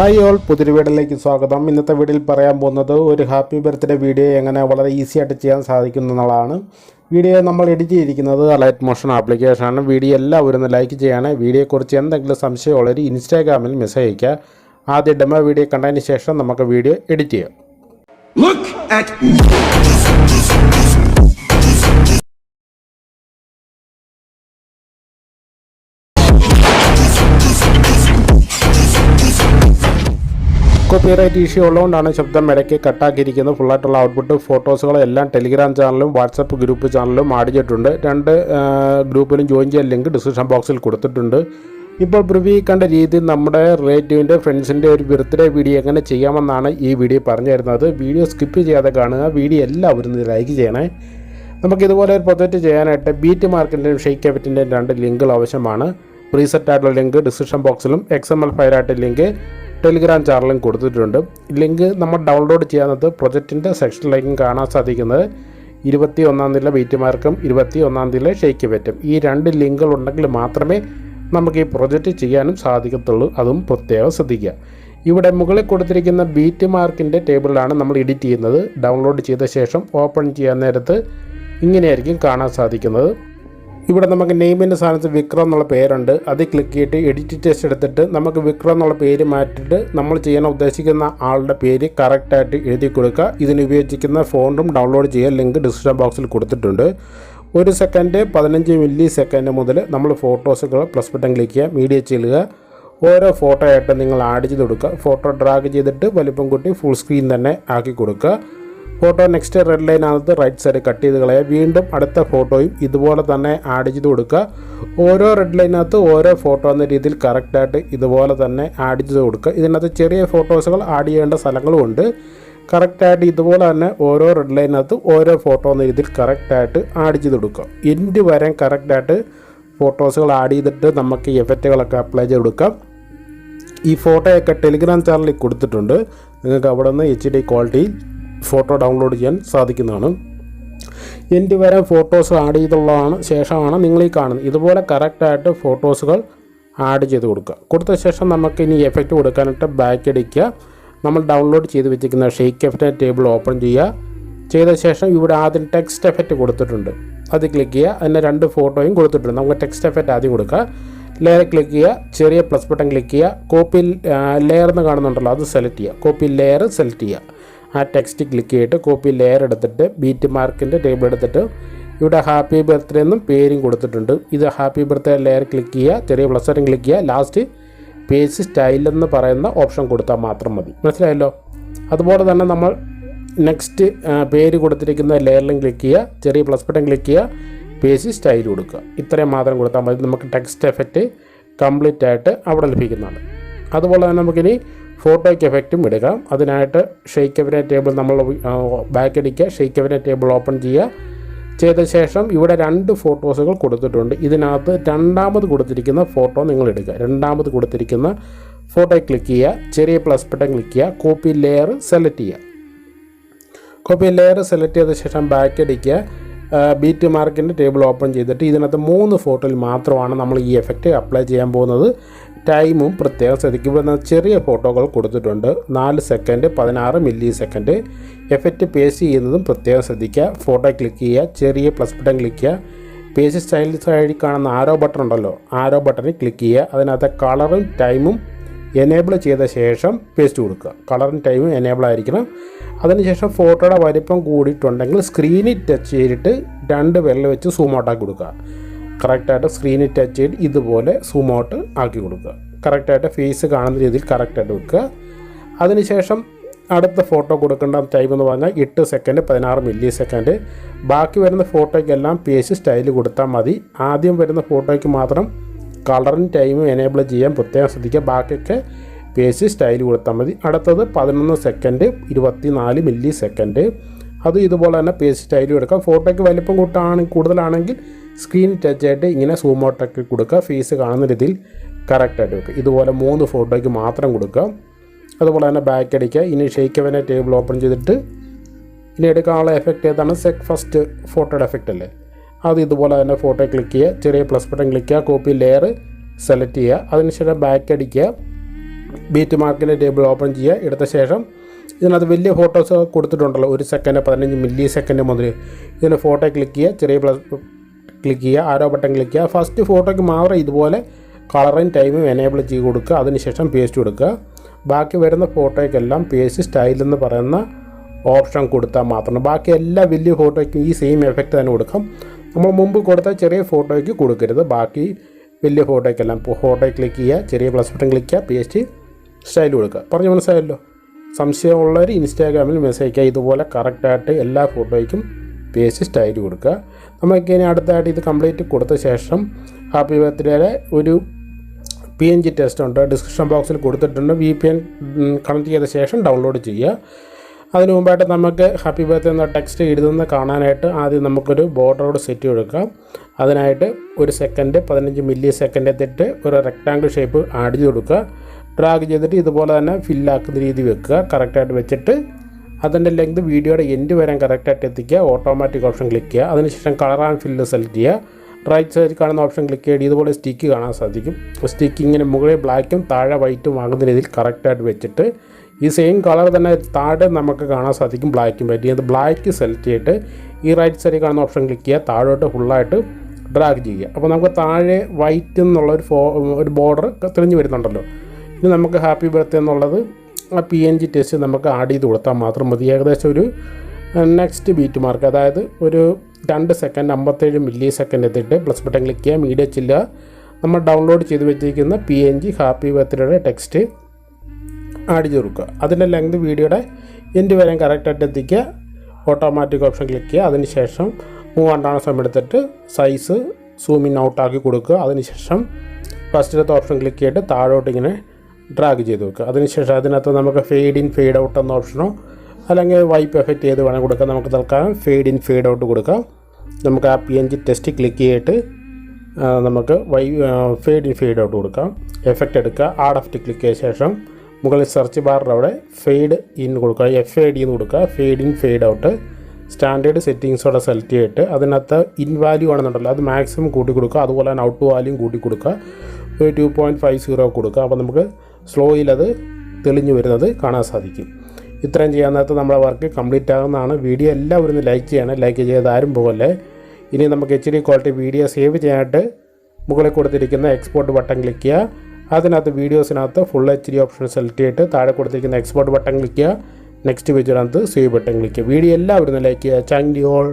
Hi all പുതിരി വീടിലേക്ക് സ്വാഗതം. ഇന്നത്തെ വീഡിയോയിൽ പറയാൻ പോകുന്നത് ഒരു ഹാപ്പി ബർത്ത്ഡേ വീഡിയോ എങ്ങനെ വളരെ ഈസി ആയിട്ട് ചെയ്യാൻ സാധിക്കും എന്നുള്ളതാണ്. വീഡിയോ നമ്മൾ എഡിറ്റ് ചെയ്തിരിക്കുന്നത് അലൈറ്റ് മോഷൻ ആപ്ലിക്കേഷനാണ് വീഡിയോ എല്ലാവരും ഒന്ന് ലൈക്ക് ചെയ്യണേ. വീഡിയോയെക്കുറിച്ച് എന്തെങ്കിലും സംശയമുള്ളവർ ഇൻസ്റ്റാഗ്രാമിൽ മെസ്സേജ് അയയ്ക്കുക. ആദ്യം ഡെമോ വീഡിയോ കണ്ടതിന് ശേഷം നമുക്ക് വീഡിയോ എഡിറ്റ് ചെയ്യാം. കോപ്പിറൈറ്റ് ഇഷ്യൂ ഉള്ളതുകൊണ്ടാണ് ശബ്ദം ഇടയ്ക്ക് കട്ടാക്കിയിരിക്കുന്നത്. ഫുള്ളായിട്ടുള്ള ഔട്ട്പുട്ട് ഫോട്ടോസുകൾ എല്ലാം ടെലിഗ്രാം ചാനലും വാട്സപ്പ് ഗ്രൂപ്പ് ചാനലും ആടിച്ചിട്ടുണ്ട് രണ്ട് ഗ്രൂപ്പിലും ജോയിൻ ചെയ്യാൻ ലിങ്ക് ഡിസ്ക്രിപ്ഷൻ ബോക്സിൽ കൊടുത്തിട്ടുണ്ട്. ഇപ്പോൾ പ്രിവ്യൂ കണ്ട രീതി നമ്മുടെ റിലേറ്റീവിന്റെ ഫ്രണ്ട്സിന്റെ ഒരു ബർത്ത്ഡേ വീഡിയോ എങ്ങനെ ചെയ്യാമെന്നാണ് ഈ വീഡിയോ പറഞ്ഞു തരുന്നത്. വീഡിയോ സ്കിപ്പ് ചെയ്യാതെ കാണുക. വീഡിയോ എല്ലാവരും ലൈക്ക് ചെയ്യണേ. നമുക്ക് ഇതുപോലെ ഒരു പ്രൊജക്റ്റ് ചെയ്യാനായിട്ട് ബീറ്റ് മാർക്കിന്റെയും ഷെയ്ക്ക് എഫറ്റിന്റെയും രണ്ട് ലിങ്കുകൾ ആവശ്യമാണ്. പ്രീസെറ്റ് ആയിട്ടുള്ള ലിങ്ക് ഡിസ്ക്രിപ്ഷൻ ബോക്സിലും എക്സ് എം എൽ ഫയലായിട്ട് ലിങ്ക് ടെലിഗ്രാം ചാനലും കൊടുത്തിട്ടുണ്ട്. ലിങ്ക് നമ്മൾ ഡൗൺലോഡ് ചെയ്യാവുന്നത് പ്രൊജക്റ്റിന്റെ സെക്ഷനിലേക്കും കാണാൻ സാധിക്കുന്നത്. ഇരുപത്തി ഒന്നാം തീയതി ബീറ്റ് മാർക്കും ഇരുപത്തി ഒന്നാം തീയതി ഷെയ്ക്ക് പറ്റും ഈ രണ്ട് ലിങ്കുകൾ ഉണ്ടെങ്കിൽ മാത്രമേ നമുക്ക് ഈ പ്രൊജക്റ്റ് ചെയ്യാനും സാധിക്കത്തുള്ളൂ. അതും പ്രത്യേകം ശ്രദ്ധിക്കുക. ഇവിടെ മുകളിൽ കൊടുത്തിരിക്കുന്ന ബീറ്റ് മാർക്കിന്റെ ടേബിളിലാണ് നമ്മൾ എഡിറ്റ് ചെയ്യുന്നത്. ഡൗൺലോഡ് ചെയ്ത ശേഷം ഓപ്പൺ ചെയ്യാൻ നേരത്ത് ഇങ്ങനെയായിരിക്കും കാണാൻ സാധിക്കുന്നത്. ഇവിടെ നമുക്ക് നെയിമിന്റെ സ്ഥാനത്ത് വിക്രം എന്നുള്ള പേരുണ്ട്. അത് ക്ലിക്ക് ചെയ്തിട്ട് എഡിറ്റ് ടെസ്റ്റ് എടുത്തിട്ട് നമുക്ക് വിക്രം എന്നുള്ള പേര് മാറ്റിയിട്ട് നമ്മൾ ചെയ്യാൻ ഉദ്ദേശിക്കുന്ന ആളുടെ പേര് കറക്റ്റായിട്ട് എഴുതി കൊടുക്കുക. ഇതിന് ഉപയോഗിക്കുന്ന ഫോണ്ടും ഡൗൺലോഡ് ചെയ്യാൻ ലിങ്ക് ഡിസ്ക്രിപ്ഷൻ ബോക്സിൽ കൊടുത്തിട്ടുണ്ട്. ഒരു സെക്കൻഡ് പതിനഞ്ച് മില്ലി സെക്കൻഡ് മുതൽ നമ്മൾ ഫോട്ടോസുകൾ പ്ലസ് ബട്ടൺ ക്ലിക്ക് ചെയ്യുക മീഡിയ ചെല്ലുക. ഓരോ ഫോട്ടോ ആയിട്ട് നിങ്ങൾ ആഡ് ചെയ്ത് കൊടുക്കുക. ഫോട്ടോ ഡ്രാഗ് ചെയ്തിട്ട് വലിപ്പം കൂട്ടി ഫുൾ സ്ക്രീൻ തന്നെ ആക്കി കൊടുക്കുക. ഫോട്ടോ നെക്സ്റ്റ് റെഡ് ലൈനകത്ത് റൈറ്റ് സൈഡ് കട്ട് ചെയ്ത് കളയുക വീണ്ടും അടുത്ത ഫോട്ടോയും ഇതുപോലെ തന്നെ ആഡ് ചെയ്ത് കൊടുക്കുക. ഓരോ റെഡ് ലൈനകത്ത് ഓരോ ഫോട്ടോ എന്ന രീതിയിൽ കറക്റ്റായിട്ട് ഇതുപോലെ തന്നെ ആഡ് ചെയ്ത് കൊടുക്കുക. ഇതിനകത്ത് ചെറിയ ഫോട്ടോസുകൾ ആഡ് ചെയ്യേണ്ട സ്ഥലങ്ങളും ഉണ്ട്. കറക്റ്റായിട്ട് ഇതുപോലെ തന്നെ ഓരോ റെഡ് ലൈനകത്ത് ഓരോ ഫോട്ടോ എന്ന രീതിയിൽ കറക്റ്റായിട്ട് ആഡ് ചെയ്ത് കൊടുക്കുക. എൻഡ് വരെ കറക്റ്റായിട്ട് ഫോട്ടോസുകൾ ആഡ് ചെയ്തിട്ട് നമുക്ക് എഫക്റ്റുകളൊക്കെ അപ്ലൈ ചെയ്ത് കൊടുക്കാം. ഈ ഫോട്ടോയൊക്കെ ടെലിഗ്രാം ചാനലിൽ കൊടുത്തിട്ടുണ്ട്. നിങ്ങൾക്ക് അവിടെ നിന്ന് എച്ച് ഡി ക്വാളിറ്റിയിൽ ഫോട്ടോ ഡൗൺലോഡ് ചെയ്യാൻ സാധിക്കുന്നതാണ്. എന്റെ വരെ ഫോട്ടോസ് ആഡ് ചെയ്തുള്ളതാണ് ശേഷമാണ് നിങ്ങൾ ഈ കാണുന്നത്. ഇതുപോലെ കറക്റ്റായിട്ട് ഫോട്ടോസുകൾ ആഡ് ചെയ്ത് കൊടുക്കുക. കൊടുത്ത ശേഷം നമുക്ക് ഇനി എഫക്റ്റ് കൊടുക്കാനായിട്ട് ബാക്ക് അടിക്കുക നമ്മൾ ഡൗൺലോഡ് ചെയ്ത് വെച്ചിരിക്കുന്ന ഷെയ്ക്ക് എഫക്റ്റ് ടേബിൾ ഓപ്പൺ ചെയ്യുക. ചെയ്ത ശേഷം ഇവിടെ ആദ്യം ടെക്സ്റ്റ് എഫക്റ്റ് കൊടുത്തിട്ടുണ്ട്. അത് ക്ലിക്ക് ചെയ്യുക. അതിന്റെ രണ്ട് ഫോട്ടോയും കൊടുത്തിട്ടുണ്ട്. നമുക്ക് ടെക്സ്റ്റ് എഫക്റ്റ് ആദ്യം കൊടുക്കുക. ലെയർ ക്ലിക്ക് ചെയ്യുക. ചെറിയ പ്ലസ് ബട്ടൺ ക്ലിക്ക് ചെയ്യുക. കോപ്പി ലെയർ എന്ന് കാണുന്നുണ്ടല്ലോ. അത് സെലക്ട് ചെയ്യുക. കോപ്പി ലെയർ സെലക്ട് ചെയ്യുക. ആ ടെക്സ്റ്റ് ക്ലിക്ക് ചെയ്തിട്ട് കോപ്പി ലെയർ എടുത്തിട്ട് ബീറ്റ് മാർക്കിന്റെ ടേബിൾ എടുത്തിട്ട് ഇവിടെ ഹാപ്പി ബർത്ത്ഡേ എന്നും പേരും കൊടുത്തിട്ടുണ്ട്. ഇത് ഹാപ്പി ബർത്ത്ഡേ ലെയർ ക്ലിക്ക് ചെയ്യുക ചെറിയ പ്ലസ് ബട്ടൺ ക്ലിക്ക് ചെയ്യുക ലാസ്റ്റ് പേജ് സ്റ്റൈൽ എന്ന് പറയുന്ന ഓപ്ഷൻ കൊടുത്താൽ മാത്രം മതി. മനസ്സിലായല്ലോ? അതുപോലെ തന്നെ നമ്മൾ നെക്സ്റ്റ് പേര് കൊടുത്തിരിക്കുന്ന ലെയറിലും ക്ലിക്ക് ചെയ്യുക ചെറിയ പ്ലസ് ബട്ടൺ ക്ലിക്ക് ചെയ്യുക പേജ് സ്റ്റൈൽ കൊടുക്കുക. ഇത്രയും മാത്രം കൊടുത്താൽ മതി. നമുക്ക് ടെക്സ്റ്റ് എഫക്റ്റ് കംപ്ലീറ്റ് ആയിട്ട് അവിടെ ലഭിക്കുന്നതാണ്. അതുപോലെ തന്നെ നമുക്കിനി ഫോട്ടോയ്ക്ക് എഫക്റ്റും എടുക്കാം അതിനായിട്ട് ഷെയ്ക്ക് എവരെ ടേബിൾ നമ്മൾ ബാക്ക് അടിക്കുക. ഷെയ്ക്ക് എവരെ ടേബിൾ ഓപ്പൺ ചെയ്യുക. ചെയ്ത ശേഷം ഇവിടെ രണ്ട് ഫോട്ടോസുകൾ കൊടുത്തിട്ടുണ്ട്. ഇതിനകത്ത് രണ്ടാമത് കൊടുത്തിരിക്കുന്ന ഫോട്ടോ നിങ്ങൾ എടുക്കുക. രണ്ടാമത് കൊടുത്തിരിക്കുന്ന ഫോട്ടോയിൽ ക്ലിക്ക് ചെയ്യുക. ചെറിയ പ്ലസ് ബട്ടൺ ക്ലിക്ക് ചെയ്യുക. കോപ്പി ലെയർ സെലക്ട് ചെയ്യുക. കോപ്പി ലെയർ സെലക്ട് ചെയ്ത ശേഷം ബാക്ക് അടിക്കുക. ബീറ്റ് മാർക്കിന്റെ ടേബിൾ ഓപ്പൺ ചെയ്തിട്ട് ഇതിനകത്ത് മൂന്ന് ഫോട്ടോയിൽ മാത്രമാണ് നമ്മൾ ഈ എഫക്റ്റ് അപ്ലൈ ചെയ്യാൻ പോകുന്നത്. ടൈമും പ്രത്യേകം ശ്രദ്ധിക്കും ഇവിടെ നിന്ന് ചെറിയ ഫോട്ടോകൾ കൊടുത്തിട്ടുണ്ട്. നാല് സെക്കൻഡ് പതിനാറ് മില്ലി സെക്കൻഡ് എഫക്റ്റ് പേസ്റ്റ് ചെയ്യുന്നതും പ്രത്യേകം ശ്രദ്ധിക്കുക. ഫോട്ടോ ക്ലിക്ക് ചെയ്യുക. ചെറിയ പ്ലസ് ബട്ടൺ ക്ലിക്ക് ചെയ്യുക. പേജ് സ്റ്റൈൽ സൈഡിൽ കാണുന്ന ആരോ ബട്ടൺ ഉണ്ടല്ലോ. ആരോ ബട്ടണിൽ ക്ലിക്ക് ചെയ്യുക. അതിനകത്ത് കളറും ടൈമും എനേബിൾ ചെയ്ത ശേഷം പേസ്റ്റ് കൊടുക്കുക. കളറും ടൈമും എനേബിൾ ആയിരിക്കണം. അതിനുശേഷം ഫോട്ടോയുടെ വലിപ്പം കൂടിയിട്ടുണ്ടെങ്കിൽ സ്ക്രീനിൽ ടച്ച് ചെയ്തിട്ട് രണ്ട് വിരൽ വെച്ച് സൂം ഔട്ടാക്കി കൊടുക്കുക. കറക്റ്റായിട്ട് സ്ക്രീനിൽ ടച്ച് ചെയ്ത് ഇതുപോലെ സൂം ഔട്ട് ആക്കി കൊടുക്കുക. കറക്റ്റായിട്ട് ഫേസ് കാണുന്ന രീതിയിൽ കറക്റ്റായിട്ട് വെക്കുക. അതിനുശേഷം അടുത്ത ഫോട്ടോ കൊടുക്കേണ്ട ടൈം എന്ന് പറഞ്ഞാൽ എട്ട് സെക്കൻഡ് പതിനാറ് മില്ലി സെക്കൻഡ് ബാക്കി വരുന്ന ഫോട്ടോയ്ക്കെല്ലാം പേജ് സ്റ്റൈൽ കൊടുത്താൽ മതി. ആദ്യം വരുന്ന ഫോട്ടോയ്ക്ക് മാത്രം കളറും ടൈമും എനേബിൾ ചെയ്യാൻ പ്രത്യേകം ശ്രദ്ധിക്കുക. ബാക്കിയൊക്കെ പേജ് സ്റ്റൈൽ കൊടുത്താൽ മതി. അടുത്തത് പതിനൊന്ന് സെക്കൻഡ് ഇരുപത്തി നാല് മില്ലി സെക്കൻഡ് അത് ഇതുപോലെ തന്നെ പേജ് സ്റ്റൈലും എടുക്കാം. ഫോട്ടോയ്ക്ക് വലിപ്പം കൂട്ടാണ് കൂടുതലാണെങ്കിൽ സ്ക്രീൻ ടച്ച് ആയിട്ട് ഇങ്ങനെ സൂം ഔട്ടൊക്കെ കൊടുക്കുക. ഫേസ് കാണുന്ന രീതിയിൽ കറക്റ്റായിട്ട് വെക്കുക. ഇതുപോലെ മൂന്ന് ഫോട്ടോയ്ക്ക് മാത്രം കൊടുക്കുക. അതുപോലെ തന്നെ ബാക്ക് അടിക്കുക. ഇനി ഷെയ്ക്ക് അവനെ ടേബിൾ ഓപ്പൺ ചെയ്തിട്ട് ഇനി എടുക്കാനുള്ള എഫക്റ്റ് ഏതാണ്? സെക് ഫസ്റ്റ് ഫോട്ടോയുടെ എഫക്റ്റ് അല്ലേ? അത് ഇതുപോലെ തന്നെ ഫോട്ടോ ക്ലിക്ക് ചെയ്യുക. ചെറിയ പ്ലസ് ബട്ടൺ ക്ലിക്ക് ചെയ്യുക. കോപ്പി ലെയർ സെലക്ട് ചെയ്യുക. അതിനുശേഷം ബാക്ക് അടിക്കുക. ബീറ്റ് മാർക്കിന്റെ ടേബിൾ ഓപ്പൺ ചെയ്യുക. എടുത്ത ശേഷം ഇതിനകത്ത് വലിയ ഫോട്ടോസ് കൊടുത്തിട്ടുണ്ടല്ലോ. ഒരു സെക്കൻഡ് പതിനഞ്ച് മില്ലി സെക്കൻഡ് മുതൽ ഇതിന് ഫോട്ടോ ക്ലിക്ക് ചെയ്യുക. ചെറിയ പ്ലസ് ക്ലിക്ക് ചെയ്യുക ആരോ ബട്ടൺ ക്ലിക്ക് ചെയ്യുക. ഫസ്റ്റ് ഫോട്ടോയ്ക്ക് മാത്രം ഇതുപോലെ കളറും ടൈമും എനേബിൾ ചെയ്ത് കൊടുക്കുക. അതിനുശേഷം പേസ്റ്റ് കൊടുക്കുക. ബാക്കി വരുന്ന ഫോട്ടോയ്ക്കെല്ലാം പേസ്റ്റ് സ്റ്റൈൽ എന്ന് പറയുന്ന ഓപ്ഷൻ കൊടുത്താൽ മാത്രം ബാക്കി എല്ലാ വലിയ ഫോട്ടോയ്ക്കും ഈ സെയിം എഫക്റ്റ് തന്നെ കൊടുക്കാം. നമ്മൾ മുമ്പ് കൊടുത്ത ചെറിയ ഫോട്ടോയ്ക്ക് കൊടുക്കരുത്. ബാക്കി വലിയ ഫോട്ടോയ്ക്കെല്ലാം ഇപ്പോൾ ഫോട്ടോ ക്ലിക്ക് ചെയ്യുക ചെറിയ പ്ലസ് ബട്ടൺ ക്ലിക്ക് ചെയ്യുക പേസ്റ്റ് സ്റ്റൈൽ കൊടുക്കുക. പറഞ്ഞു മനസ്സിലായല്ലോ? സംശയമുള്ളവർ ഇൻസ്റ്റാഗ്രാമിൽ മെസ്സേജ് അയക്കുക. ഇതുപോലെ കറക്റ്റായിട്ട് എല്ലാ ഫോട്ടോയ്ക്കും പേസ്റ്റ് സ്റ്റൈൽ കൊടുക്കുക. നമുക്ക് ഇനി അടുത്തായിട്ട് ഇത് കംപ്ലീറ്റ് കൊടുത്ത ശേഷം ഹാപ്പി ബർത്ത്ഡേയുടെ ഒരു പി എൻ ജി ടെസ്റ്റ് ഉണ്ട്. ഡിസ്ക്രിപ്ഷൻ ബോക്സിൽ കൊടുത്തിട്ടുണ്ട്. വി പി എൻ കണക്ട് ചെയ്ത ശേഷം ഡൗൺലോഡ് ചെയ്യുക. അതിനു മുമ്പായിട്ട് നമുക്ക് ഹാപ്പി ബർത്ത്ഡേ എന്ന ടെക്സ്റ്റ് എഴുതുന്ന കാണാനായിട്ട് ആദ്യം നമുക്കൊരു ബോർഡറോട് സെറ്റ് കൊടുക്കാം അതിനായിട്ട് ഒരു സെക്കൻഡ് പതിനഞ്ച് മില്ലി സെക്കൻഡ് എത്തിയിട്ട് ഒരു റെക്റ്റാങ്കിൾ ഷേപ്പ് ആഡ് ചെയ്ത് കൊടുക്കുക. ഡ്രാഗ് ചെയ്തിട്ട് ഇതുപോലെ തന്നെ ഫില്ലാക്കുന്ന രീതി വെക്കുക. കറക്റ്റായിട്ട് വെച്ചിട്ട് അതിന്റെ ലെങ്ത് വീഡിയോയുടെ എൻഡ് വരാൻ കറക്റ്റായിട്ട് എത്തിക്കുക. ഓട്ടോമാറ്റിക് ഓപ്ഷൻ ക്ലിക്ക് ചെയ്യുക. അതിനുശേഷം കളർ ആൻഡ് ഫില്ല് സെലക്ട് ചെയ്യുക. റൈറ്റ് സൈഡിൽ കാണുന്ന ഓപ്ഷൻ ക്ലിക്ക് ചെയ്ത് ഇതുപോലെ സ്റ്റിക്ക് കാണാൻ സാധിക്കും. സ്റ്റിക്ക് ഇങ്ങനെ മുകളിൽ ബ്ലാക്കും താഴെ വൈറ്റും വാങ്ങുന്ന രീതിയിൽ കറക്റ്റായിട്ട് വെച്ചിട്ട് ഈ സെയിം കളർ തന്നെ താഴെ നമുക്ക് കാണാൻ സാധിക്കും ബ്ലാക്കും പറ്റി അത് ബ്ലാക്ക് സെലക്ട് ചെയ്തിട്ട് ഈ റൈറ്റ് സൈഡിൽ കാണുന്ന ഓപ്ഷൻ ക്ലിക്ക് ചെയ്യുക. താഴോട്ട് ഫുള്ളായിട്ട് ഡ്രാഗ് ചെയ്യുക. അപ്പോൾ നമുക്ക് താഴെ വൈറ്റ് എന്നുള്ള ഒരു ഫോ ഒരു ബോർഡർ തെളിഞ്ഞു വരുന്നുണ്ടല്ലോ. ഇനി നമുക്ക് ഹാപ്പി ബർത്ത്ഡേ എന്നുള്ളത് ആ പി എൻ ജി ടെസ്റ്റ് നമുക്ക് ആഡ് ചെയ്ത് കൊടുത്താൽ മാത്രം മതി. ഏകദേശം ഒരു നെക്സ്റ്റ് ബീറ്റ് മാർക്ക് അതായത് ഒരു രണ്ട് സെക്കൻഡ് അമ്പത്തേഴ് മില്ലി സെക്കൻഡ് എത്തിയിട്ട് പ്ലസ് ബട്ടൺ ക്ലിക്ക് ചെയ്യാം മീഡിയ ചില്ല നമ്മൾ ഡൗൺലോഡ് ചെയ്ത് വെച്ചിരിക്കുന്ന പി എൻ ജി ഹാപ്പി ബർത്ത്ഡേയുടെ ടെക്സ്റ്റ് ആഡ് ചെയ്ത് കൊടുക്കുക. അതിന്റെ ലെങ്ത് വീഡിയോയുടെ എൻഡ് വരെ കറക്റ്റായിട്ട് എത്തിക്കുക. ഓട്ടോമാറ്റിക് ഓപ്ഷൻ ക്ലിക്ക് ചെയ്യുക. അതിനുശേഷം മൂവാണ്ടാണ് സമയം എടുത്തിട്ട് സൈസ് സൂമിൻ ഔട്ടാക്കി കൊടുക്കുക. അതിനുശേഷം ഫസ്റ്റിലത്തെ ഓപ്ഷൻ ക്ലിക്ക് ചെയ്തിട്ട് താഴോട്ട് ഇങ്ങനെ ഡ്രാഗ് ചെയ്ത് വെക്കുക. അതിനുശേഷം അതിനകത്ത് നമുക്ക് ഫെയ്ഡ് ഇൻ ഫെയ്ഡ് ഔട്ട് എന്ന ഓപ്ഷനോ അല്ലെങ്കിൽ വൈപ്പ് എഫക്റ്റ് ചെയ്ത് വേണം കൊടുക്കാം. നമുക്ക് തൽക്കാലം ഫെയ്ഡ് ഇൻ ഫെയ്ഡ് ഔട്ട് കൊടുക്കാം. നമുക്ക് ആ P N G text click ചെയ്തിട്ട് നമുക്ക് വൈ ഫെയ്ഡ് ഇൻ ഫെയ്ഡ് ഔട്ട് കൊടുക്കാം. എഫക്റ്റ് എടുക്കുക. ആഡ് എഫക്റ്റ് ക്ലിക്ക് ചെയ്ത ശേഷം മുകളിൽ സെർച്ച് ബാറിന്റെ അവിടെ ഫെയ്ഡ് ഇൻ കൊടുക്കുക. എഫ് എ ഡി എന്ന് കൊടുക്കുക. Fade in fade out standard സെറ്റിങ്സോടെ select ചെയ്തിട്ട് അതിനകത്ത് ഇൻ വാല്യൂ ആണെന്നുണ്ടല്ലോ അത് മാക്സിമം കൂട്ടി കൊടുക്കുക. അതുപോലെ തന്നെ ഔട്ട് വാല്യൂം കൂട്ടി കൊടുക്കുക. ഒരു ടു പോയിന്റ് ഫൈവ് സീറോ കൊടുക്കുക. അപ്പോൾ നമുക്ക് സ്ലോയിൽ അത് തെളിഞ്ഞു വരുന്നത് കാണാൻ സാധിക്കും. ഇത്രയും ചെയ്യാൻ നേരത്തെ നമ്മുടെ വർക്ക് കംപ്ലീറ്റ് ആകുന്നതാണ് വീഡിയോ എല്ലാവരും ഒന്ന് ലൈക്ക് ചെയ്യണം. ലൈക്ക് ചെയ്ത് ആരും പോകല്ലേ. ഇനി നമുക്ക് H D quality video save ചെയ്യാനായിട്ട് മുകളിൽ കൊടുത്തിരിക്കുന്ന എക്സ്പോർട്ട് ബട്ടൺ ക്ലിക്ക് ചെയ്യുക. അതിനകത്ത് വീഡിയോസിനകത്ത് full H D option select ചെയ്തിട്ട് താഴെ കൊടുത്തിരിക്കുന്ന എക്സ്പോർട്ട് ബട്ടൺ ക്ലിക്ക് ചെയ്യുക. നെക്സ്റ്റ് പേജിനകത്ത് സേവ് ബട്ടൺ ക്ലിക്ക് ചെയ്യുക. വീഡിയോ എല്ലാവരും ലൈക്ക് ചെയ്യുക. Thank you all